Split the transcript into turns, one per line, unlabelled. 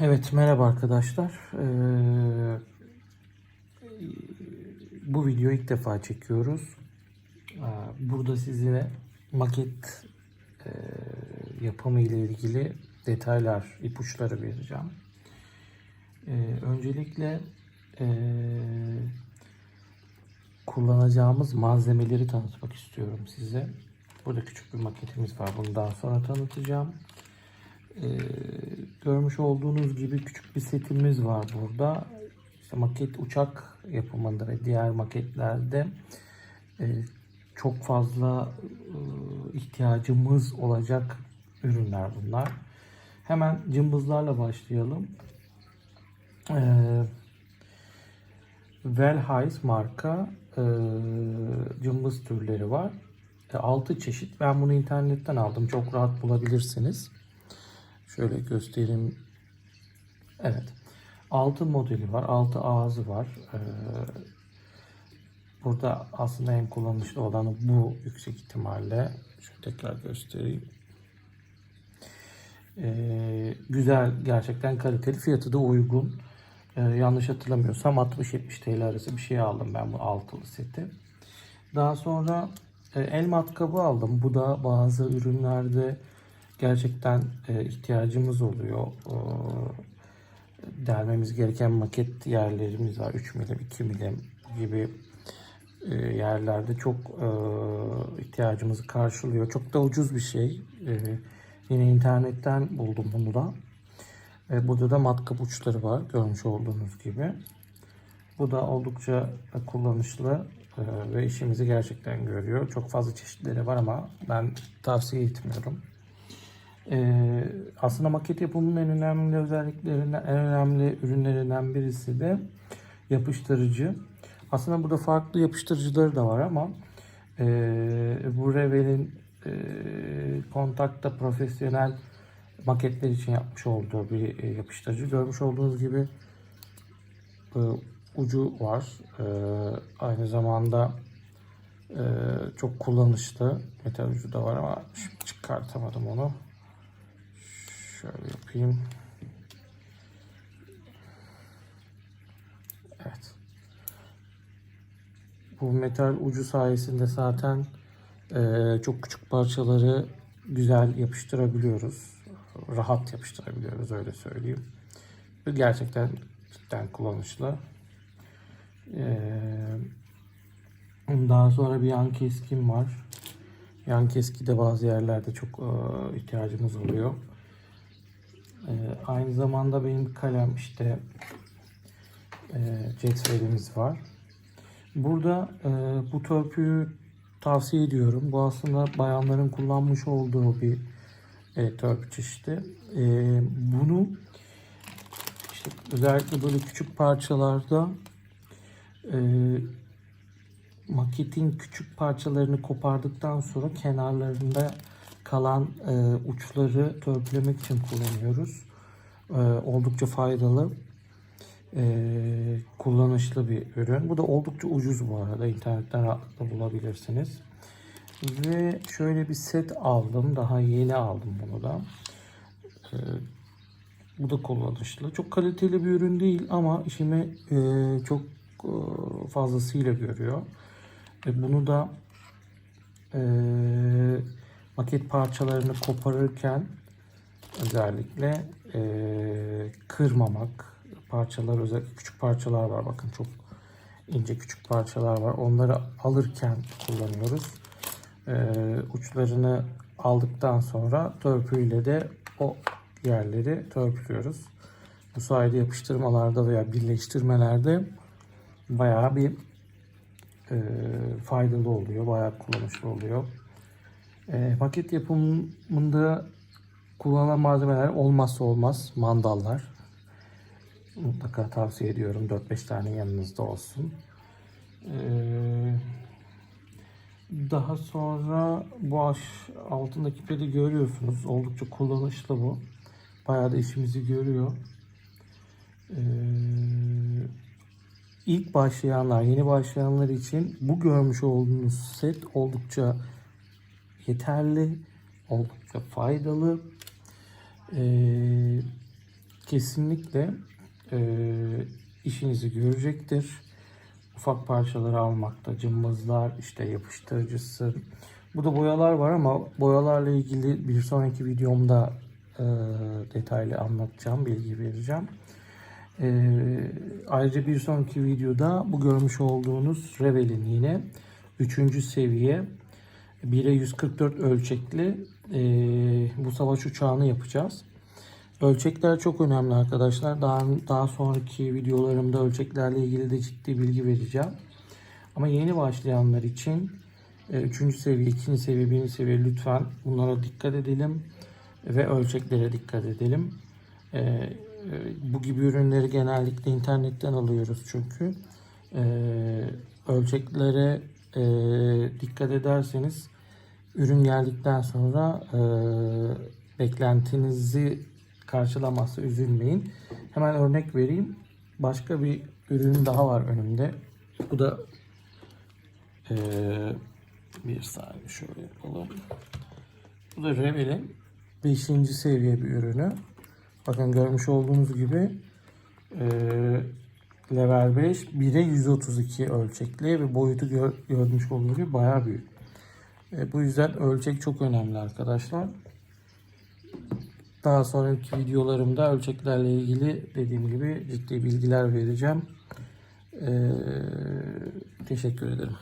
Evet merhaba arkadaşlar. Ee, bu videoyu ilk defa çekiyoruz. Ee, Burada size maket e, yapımı ile ilgili detaylar, ipuçları vereceğim. Ee, öncelikle e, kullanacağımız malzemeleri tanıtmak istiyorum size. Burada küçük bir maketimiz var. Bunu daha sonra tanıtacağım. Ee, görmüş olduğunuz gibi küçük bir setimiz var burada. İşte maket uçak yapımında ve diğer maketlerde e, çok fazla e, ihtiyacımız olacak ürünler bunlar. Hemen cımbızlarla başlayalım. Ee, Velheis marka e, cımbız türleri var. 6 çeşit. Ben bunu internetten aldım. Çok rahat bulabilirsiniz. Şöyle göstereyim. Evet. 6 modeli var. 6 ağzı var. Ee, burada aslında en kullanışlı olanı bu yüksek ihtimalle. Şöyle tekrar göstereyim. Ee, güzel, gerçekten kaliteli. Fiyatı da uygun. Ee, yanlış hatırlamıyorsam 60-70 TL arası bir şey aldım ben bu altılı seti. Daha sonra e, el matkabı aldım. Bu da bazı ürünlerde gerçekten e, ihtiyacımız oluyor. E, delmemiz gereken maket yerlerimiz var. 3 milim, 2 milim gibi e, yerlerde çok e, ihtiyacımızı karşılıyor. Çok da ucuz bir şey. Yine internetten buldum bunu da. Burada da matkap uçları var görmüş olduğunuz gibi. Bu da oldukça kullanışlı ve işimizi gerçekten görüyor. Çok fazla çeşitleri var ama ben tavsiye etmiyorum. Ee, aslında maket yapımının en önemli özelliklerinden, en önemli ürünlerinden birisi de yapıştırıcı. Aslında burada farklı yapıştırıcıları da var ama e, bu Revel'in e, kontakta profesyonel maketler için yapmış olduğu bir e, yapıştırıcı. Görmüş olduğunuz gibi e, ucu var. E, aynı zamanda e, çok kullanışlı. Metal ucu da var ama çıkartamadım onu. Yapayım. Evet. Bu metal ucu sayesinde zaten e, çok küçük parçaları güzel yapıştırabiliyoruz. Rahat yapıştırabiliyoruz öyle söyleyeyim. Ve gerçekten cidden kullanışlı. E, daha sonra bir yan keskin var. Yan keski de bazı yerlerde çok e, ihtiyacımız oluyor. Ee, aynı zamanda benim kalem işte e, cetvelimiz var. Burada e, bu törpüyü tavsiye ediyorum. Bu aslında bayanların kullanmış olduğu bir e, törpü çeşidi. E, bunu işte özellikle böyle küçük parçalarda e, maketin küçük parçalarını kopardıktan sonra kenarlarında kalan e, uçları törpülemek için kullanıyoruz. E, oldukça faydalı, e, kullanışlı bir ürün. Bu da oldukça ucuz bu arada. İnternetten rahatlıkla bulabilirsiniz. Ve şöyle bir set aldım. Daha yeni aldım bunu da. E, bu da kullanışlı. Çok kaliteli bir ürün değil ama işimi e, çok e, fazlasıyla görüyor. E, bunu da e, maket parçalarını koparırken özellikle e, kırmamak parçalar özellikle küçük parçalar var. Bakın çok ince küçük parçalar var. Onları alırken kullanıyoruz. E, uçlarını aldıktan sonra törpüyle de o yerleri törpülüyoruz. Bu sayede yapıştırmalarda veya birleştirmelerde bayağı bir e, faydalı oluyor bayağı kullanışlı oluyor e, maket yapımında kullanılan malzemeler olmazsa olmaz mandallar. Mutlaka tavsiye ediyorum 4-5 tane yanınızda olsun. Ee, daha sonra bu altındaki pedi görüyorsunuz. Oldukça kullanışlı bu. Bayağı da işimizi görüyor. Ee, ilk başlayanlar, yeni başlayanlar için bu görmüş olduğunuz set oldukça yeterli, oldukça faydalı. Ee, kesinlikle e, işinizi görecektir. Ufak parçaları almakta, cımbızlar, işte yapıştırıcısı. Burada boyalar var ama boyalarla ilgili bir sonraki videomda e, detaylı anlatacağım, bilgi vereceğim. E, ayrıca bir sonraki videoda bu görmüş olduğunuz Rebel'in yine 3. seviye 1'e 144 ölçekli e, bu savaş uçağını yapacağız. Ölçekler çok önemli arkadaşlar. Daha, daha sonraki videolarımda ölçeklerle ilgili de ciddi bilgi vereceğim. Ama yeni başlayanlar için 3. seviye, 2. seviye, 1. seviye lütfen bunlara dikkat edelim ve ölçeklere dikkat edelim. E, e, bu gibi ürünleri genellikle internetten alıyoruz çünkü. E, ölçeklere e, dikkat ederseniz ürün geldikten sonra e, beklentinizi karşılamazsa üzülmeyin. Hemen örnek vereyim. Başka bir ürün daha var önümde. Bu da e, bir saniye şöyle yapalım. Bu da Rebel'in 5. seviye bir ürünü. Bakın görmüş olduğunuz gibi e, level 5 1'e 132 ölçekli ve boyutu gör, görmüş olduğunuz gibi bayağı büyük. E, bu yüzden ölçek çok önemli arkadaşlar. Daha sonraki videolarımda ölçeklerle ilgili dediğim gibi ciddi bilgiler vereceğim. E, teşekkür ederim.